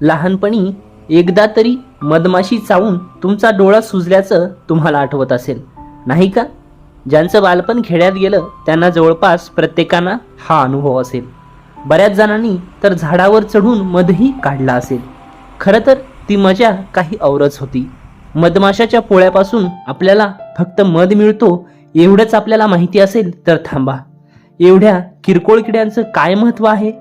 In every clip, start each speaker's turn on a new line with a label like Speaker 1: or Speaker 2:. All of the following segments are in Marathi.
Speaker 1: लहानपणी एकदा तरी मधमाशी चावून तुमचा डोळा सुजल्याचं तुम्हाला आठवत असेल. नाही का? ज्यांचं बालपण खेड्यात गेलं त्यांना जवळपास प्रत्येकांना हा अनुभव असेल. बऱ्याच जणांनी तर झाडावर चढून मधही काढला असेल. खरं तर ती मजा काही औरच होती. मधमाशाच्या पोळ्यापासून आपल्याला फक्त मध मिळतो एवढंच आपल्याला माहिती असेल तर थांबा. एवढ्या किरकोळ किड्यांचं काय महत्त्व आहे?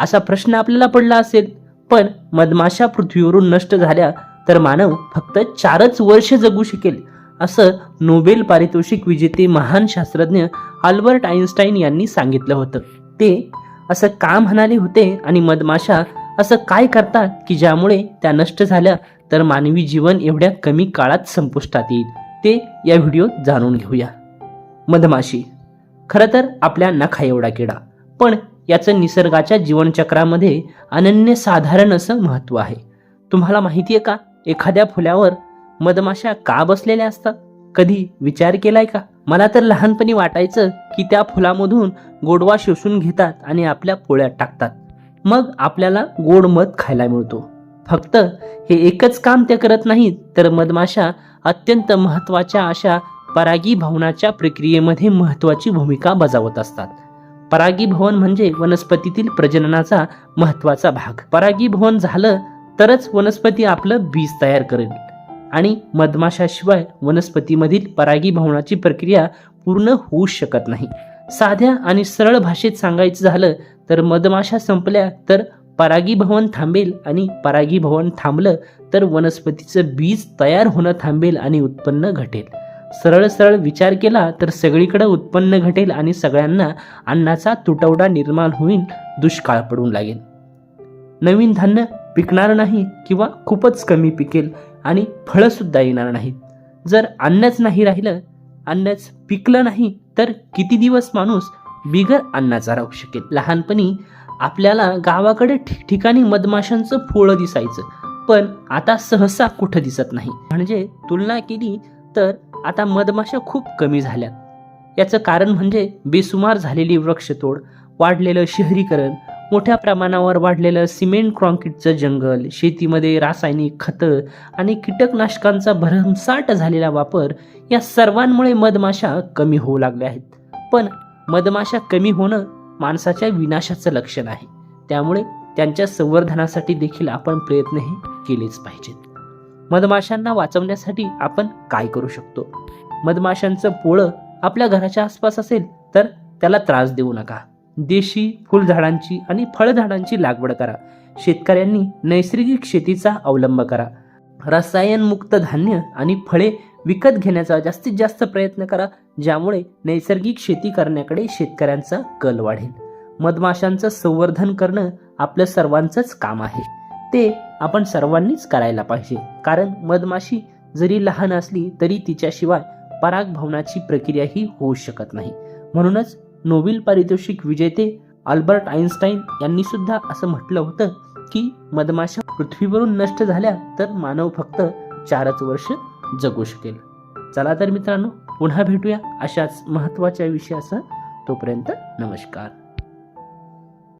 Speaker 1: असा प्रश्न आपल्याला पडला असेल. पण मधमाशा पृथ्वीवरून नष्ट झाल्या तर मानव फक्त चारच वर्ष जगू शकेल असं नोबेल पारितोषिक विजेते महान शास्त्रज्ञ आल्बर्ट आईन्स्टाईन यांनी सांगितलं होतं. ते असं का म्हणाले होते आणि मधमाशा असं काय करतात की ज्यामुळे त्या नष्ट झाल्या तर मानवी जीवन एवढ्या कमी काळात संपुष्टात येईल? ते या व्हिडिओत जाणून घेऊया. मधमाशी खरं तर आपल्या नखा एवढा किडा पण याचं निसर्गाच्या जीवनचक्रामध्ये अनन्यसाधारण असं महत्त्व आहे. तुम्हाला माहिती आहे का? एखाद्या फुल्यावर मधमाशा का बसलेल्या असतात? कधी विचार केलाय का? मला तर लहानपणी वाटायचं की त्या फुलामधून गोडवा शोषून घेतात आणि आपल्या पोळ्यात टाकतात. मग आपल्याला गोड मध खायला मिळतो. फक्त हे एकच काम ते करत नाहीत तर मधमाशा अत्यंत महत्त्वाच्या अशा परागी भवनाच्या प्रक्रियेमध्ये महत्त्वाची भूमिका बजावत असतात. परागीभवन म्हणजे वनस्पतीतील प्रजननाचा महत्त्वाचा भाग. परागीभवन झालं तरच वनस्पती आपलं बीज तयार करेल. आणि मधमाशाशिवाय वनस्पतीमधील परागीभवनाची प्रक्रिया पूर्ण होऊ शकत नाही. साध्या आणि सरळ भाषेत सांगायचं झालं तर मधमाशा संपल्या तर परागीभवन थांबेल आणि परागीभवन थांबलं तर वनस्पतीचं बीज तयार होणं थांबेल आणि उत्पन्न घटेल. सरळ सरळ विचार केला तर सगळीकडे उत्पन्न घटेल आणि सगळ्यांना अन्नाचा तुटवडा निर्माण होईल दुष्काळ पडून लागेल. नवीन धान्य पिकणार नाही किंवा खूपच कमी पिकेल आणि फळं सुद्धा येणार नाहीत. जर अन्नच नाही राहिलं अन्नच पिकलं नाही तर किती दिवस माणूस बिगर अन्नाचा राहू शकेल? लहानपणी आपल्याला गावाकडे ठिकठिकाणी मधमाशांचं फोळं दिसायचं पण आता सहसा कुठं दिसत नाही. म्हणजे तुलना केली तर आता मधमाशा खूप कमी झाल्यात. याचं कारण म्हणजे बेसुमार झालेली वृक्षतोड वाढलेलं शहरीकरण मोठ्या प्रमाणावर वाढलेलं सिमेंट कॉन्क्रीटचं जंगल शेतीमध्ये रासायनिक खतं आणि कीटकनाशकांचा भरमसाट झालेला वापर या सर्वांमुळे मधमाशा कमी होऊ लागल्या आहेत. पण मधमाशा कमी होणं माणसाच्या विनाशाचं लक्षण आहे. त्यामुळे त्यांच्या संवर्धनासाठी देखील आपण प्रयत्नही केलेच पाहिजेत. मधमाशांना वाचवण्यासाठी आपण काय करू शकतो? मधमाशांचं पोळं आपल्या घराच्या आसपास असेल तर त्याला त्रास देऊ नका. देशी फुलझाडांची आणि फळझाडांची लागवड करा. शेतकऱ्यांनी नैसर्गिक शेतीचा अवलंब करा. रसायनमुक्त धान्य आणि फळे विकत घेण्याचा जास्तीत जास्त प्रयत्न करा ज्यामुळे नैसर्गिक शेती करण्याकडे शेतकऱ्यांचा कल वाढेल. मधमाशांचं संवर्धन करणं आपलं सर्वांचंच काम आहे. ते आपण सर्वांनीच करायला पाहिजे. कारण मधमाशी जरी लहान असली तरी तिच्याशिवाय परागभवनाची प्रक्रिया ही होऊ शकत नाही. म्हणूनच नोबेल पारितोषिक विजेते अल्बर्ट आईन्स्टाईन यांनी सुद्धा असं म्हटलं होतं की मधमाशा पृथ्वीवरून नष्ट झाल्या तर मानव फक्त चारच वर्ष जगू शकेल. चला तर मित्रांनो पुन्हा भेटूया अशाच महत्त्वाच्या विषयासह. तोपर्यंत नमस्कार.